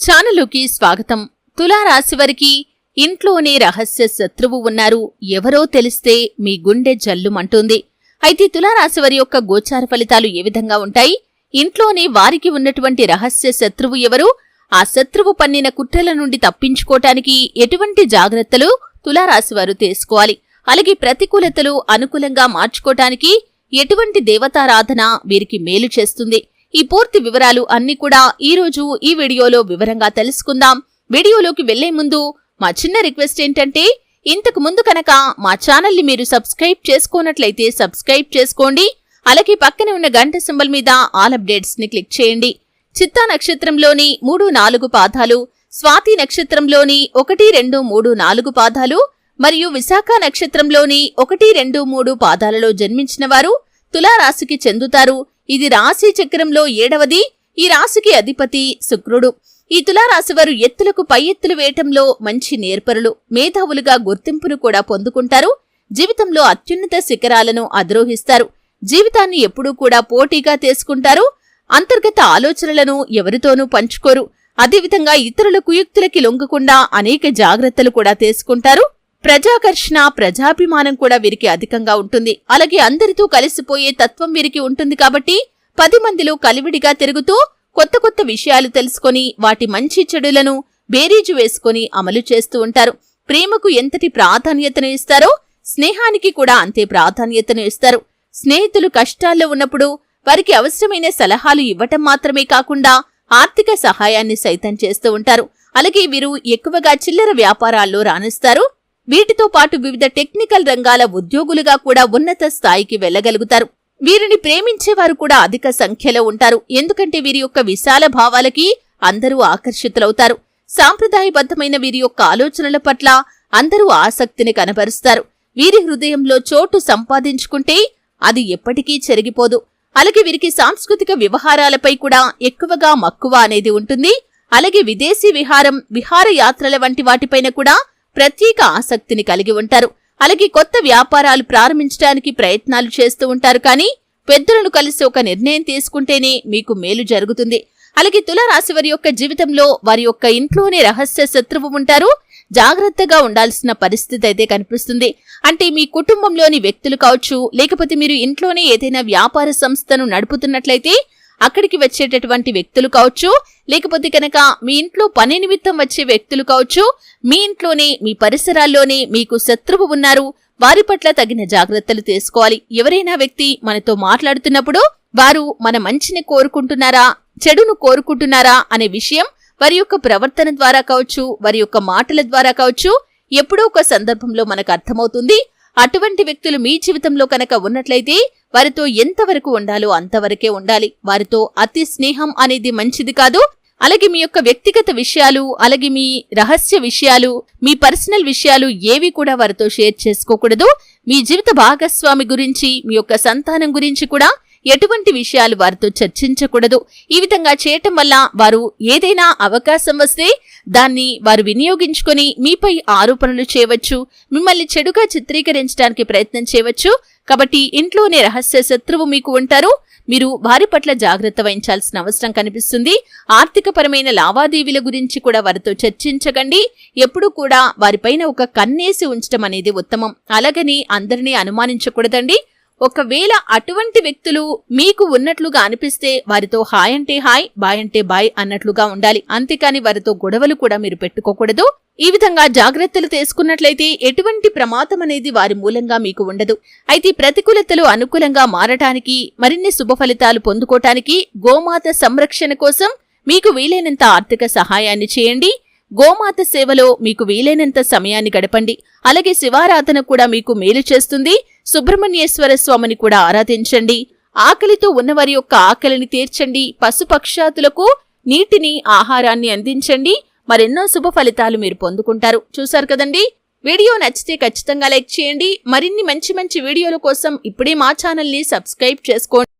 ఛానలుకి స్వాగతం. తులారాశి వారికి ఇంట్లోనే రహస్య శత్రువు ఉన్నారు. ఎవరో తెలిస్తే మీ గుండె జల్లుమంటుంది. అయితే తులారాశి వారి యొక్క గోచార ఫలితాలు ఏ విధంగా ఉంటాయి? ఇంట్లోనే వారికి ఉన్నటువంటి రహస్య శత్రువు ఎవరు? ఆ శత్రువు పన్నిన కుట్రల నుండి తప్పించుకోటానికి ఎటువంటి జాగ్రత్తలు తులారాశి వారు తీసుకోవాలి? అలాగే ప్రతికూలతలు అనుకూలంగా మార్చుకోటానికి ఎటువంటి దేవతారాధన వీరికి మేలు చేస్తుంది? ఈ పూర్తి వివరాలు అన్ని కూడా ఈ రోజు ఈ వీడియోలో వివరంగా తెలుసుకుందాం. వీడియోలోకి వెళ్ళే ముందు మా చిన్న రిక్వెస్ట్ ఏంటంటే ఇంతకు ముందు కనుక మా ఛానల్ని మీరు సబ్స్క్రైబ్ చేసుకున్నట్లయితే సబ్స్క్రైబ్ చేసుకోండి. అలాగే పక్కనే ఉన్న గంట సింబల్ మీద ఆల్ అప్డేట్స్ని క్లిక్ చేయండి. చిత్తా నక్షత్రంలోని మూడు నాలుగు పాదాలు స్వాతి నక్షత్రంలోని ఒకటి రెండు మూడు నాలుగు పాదాలు మరియు విశాఖ నక్షత్రంలోని ఒకటి రెండు మూడు పాదాలలో జన్మించిన వారు తులారాశికి చెందుతారు. ఇది రాశి చక్రంలో ఏడవది. ఈ రాశికి అధిపతి శుక్రుడు. ఈ తులారాశి వారు ఎత్తులకు పై ఎత్తులు వేయటంలో మంచి నేర్పరులు. మేధావులుగా గుర్తింపును కూడా పొందుకుంటారు. జీవితంలో అత్యున్నత శిఖరాలను అధిరోహిస్తారు. జీవితాన్ని ఎప్పుడూ కూడా పోటీగా తీసుకుంటారు. అంతర్గత ఆలోచనలను ఎవరితోనూ పంచుకోరు. అదేవిధంగా ఇతరుల కుయుక్తులకి లొంగకుండా అనేక జాగ్రత్తలు కూడా తీసుకుంటారు. ప్రజాకర్షణ ప్రజాభిమానం కూడా వీరికి అధికంగా ఉంటుంది. అలాగే అందరితో కలిసిపోయే తత్వం వీరికి ఉంటుంది కాబట్టి పది మందిలో కలివిడిగా తిరుగుతూ కొత్త కొత్త విషయాలు తెలుసుకొని వాటి మంచి చెడులను బేరీజు వేసుకొని అమలు చేస్తూ ఉంటారు. ప్రేమకు ఎంతటి ప్రాధాన్యతను ఇస్తారో స్నేహానికి కూడా అంతే ప్రాధాన్యతను ఇస్తారు. స్నేహితులు కష్టాల్లో ఉన్నప్పుడు వారికి అవసరమైన సలహాలు ఇవ్వటం మాత్రమే కాకుండా ఆర్థిక సహాయాన్ని సైతం చేస్తూ ఉంటారు. అలాగే వీరు ఎక్కువగా చిల్లర వ్యాపారాల్లో రాణిస్తారు. వీటితో పాటు వివిధ టెక్నికల్ రంగాల ఉద్యోగులుగా కూడా ఉన్నత స్థాయికి వెళ్ళగలుగుతారు వీరిని ప్రేమించేవారు కూడా అధిక సంఖ్యలో ఉంటారు. ఎందుకంటే వీరి యొక్క విశాల భావాలకి అందరూ ఆకర్షితులవుతారు. సాంప్రదాయబద్ధమైన వీరి యొక్క ఆలోచనల పట్ల అందరూ ఆసక్తిని కనబరుస్తారు. వీరి హృదయంలో చోటు సంపాదించుకుంటే అది ఎప్పటికీ చెరిగిపోదు. అలాగే వీరికి సాంస్కృతిక వ్యవహారాలపై కూడా ఎక్కువగా మక్కువ అనేది ఉంటుంది. అలాగే విదేశీ విహారం విహారయాత్రల వంటి వాటిపైన కూడా ప్రత్యేక ఆసక్తిని కలిగి ఉంటారు. అలాగే కొత్త వ్యాపారాలు ప్రారంభించడానికి ప్రయత్నాలు చేస్తూ ఉంటారు. కానీ పెద్దలను కలిసి ఒక నిర్ణయం తీసుకుంటేనే మీకు మేలు జరుగుతుంది. అలాగే తులారాశి వారి యొక్క జీవితంలో వారి యొక్క ఇంట్లోనే రహస్య శత్రువు ఉంటారు. జాగ్రత్తగా ఉండాల్సిన పరిస్థితి అయితే కనిపిస్తుంది. అంటే మీ కుటుంబంలోని వ్యక్తులు కావచ్చు లేకపోతే మీరు ఇంట్లోనే ఏదైనా వ్యాపార సంస్థను నడుపుతున్నట్లయితే అక్కడికి వచ్చేటటువంటి వ్యక్తులు కావచ్చు లేకపోతే కనుక మీ ఇంట్లో పని నిమిత్తం వచ్చే వ్యక్తులు కావచ్చు మీ ఇంట్లోనే మీ పరిసరాల్లోనే మీకు శత్రువు ఉన్నారు. వారి పట్ల తగిన జాగ్రత్తలు తీసుకోవాలి. ఎవరైనా వ్యక్తి మనతో మాట్లాడుతున్నప్పుడు వారు మన మంచిని కోరుకుంటున్నారా చెడును కోరుకుంటున్నారా అనే విషయం వారి యొక్క ప్రవర్తన ద్వారా కావచ్చు వారి యొక్క మాటల ద్వారా కావచ్చు ఎప్పుడో ఒక సందర్భంలో మనకు అర్థమవుతుంది. అటువంటి వ్యక్తులు మీ జీవితంలో కనుక ఉన్నట్లయితే వారితో ఎంతవరకు ఉండాలో అంతవరకే ఉండాలి. వారితో అతి స్నేహం అనేది మంచిది కాదు. అలాగే మీ యొక్క వ్యక్తిగత విషయాలు అలాగే మీ రహస్య విషయాలు మీ పర్సనల్ విషయాలు ఏవి కూడా వారితో షేర్ చేసుకోకూడదు. మీ జీవిత భాగస్వామి గురించి మీ యొక్క సంతానం గురించి కూడా ఎటువంటి విషయాలు వారితో చర్చించకూడదు. ఈ విధంగా చేయటం వల్ల వారు ఏదైనా అవకాశం వస్తే దాన్ని వారు వినియోగించుకొని మీపై ఆరోపణలు చేయవచ్చు. మిమ్మల్ని చెడుగా చిత్రీకరించడానికి ప్రయత్నం చేయవచ్చు. కాబట్టి ఇంట్లోనే రహస్య శత్రువు మీకు ఉంటారు. మీరు వారి పట్ల జాగ్రత్త వహించాల్సిన అవసరం కనిపిస్తుంది. ఆర్థికపరమైన లావాదేవీల గురించి కూడా వారితో చర్చించకండి. ఎప్పుడూ కూడా వారిపైన ఒక కన్నేసి ఉంచడం అనేది ఉత్తమం. అలాగని అందరినీ అనుమానించకూడదండి. ఒకవేళ అటువంటి వ్యక్తులు మీకు ఉన్నట్లుగా అనిపిస్తే వారితో హాయ్ అంటే హాయ్ బాయ్ అంటే బాయ్ అన్నట్లుగా ఉండాలి. అంతేకాని వారితో గొడవలు కూడా మీరు పెట్టుకోకూడదు. ఈ విధంగా జాగ్రత్తలు తీసుకున్నట్లయితే ఎటువంటి ప్రమాదం అనేది వారి మూలంగా మీకు ఉండదు. అయితే ప్రతికూలతలు అనుకూలంగా మారటానికి మరిన్ని శుభ ఫలితాలు పొందుకోటానికి గోమాత సంరక్షణ కోసం మీకు వీలైనంత ఆర్థిక సహాయాన్ని చేయండి. గోమాత సేవలో మీకు వీలైనంత సమయాన్ని గడపండి. అలాగే శివారాధన కూడా మీకు మేలు చేస్తుంది. సుబ్రహ్మణ్యేశ్వర స్వామిని కూడా ఆరాధించండి. ఆకలితో ఉన్నవారి యొక్క ఆకలిని తీర్చండి. పశుపక్షాతులకు నీటిని ఆహారాన్ని అందించండి. మరెన్నో శుభ ఫలితాలు మీరు పొందుకుంటారు. చూశారు కదండి? వీడియో నచ్చితే ఖచ్చితంగా లైక్ చేయండి. మరిన్ని మంచి మంచి వీడియోల కోసం ఇప్పుడే మా ఛానల్ని సబ్స్క్రైబ్ చేసుకోండి.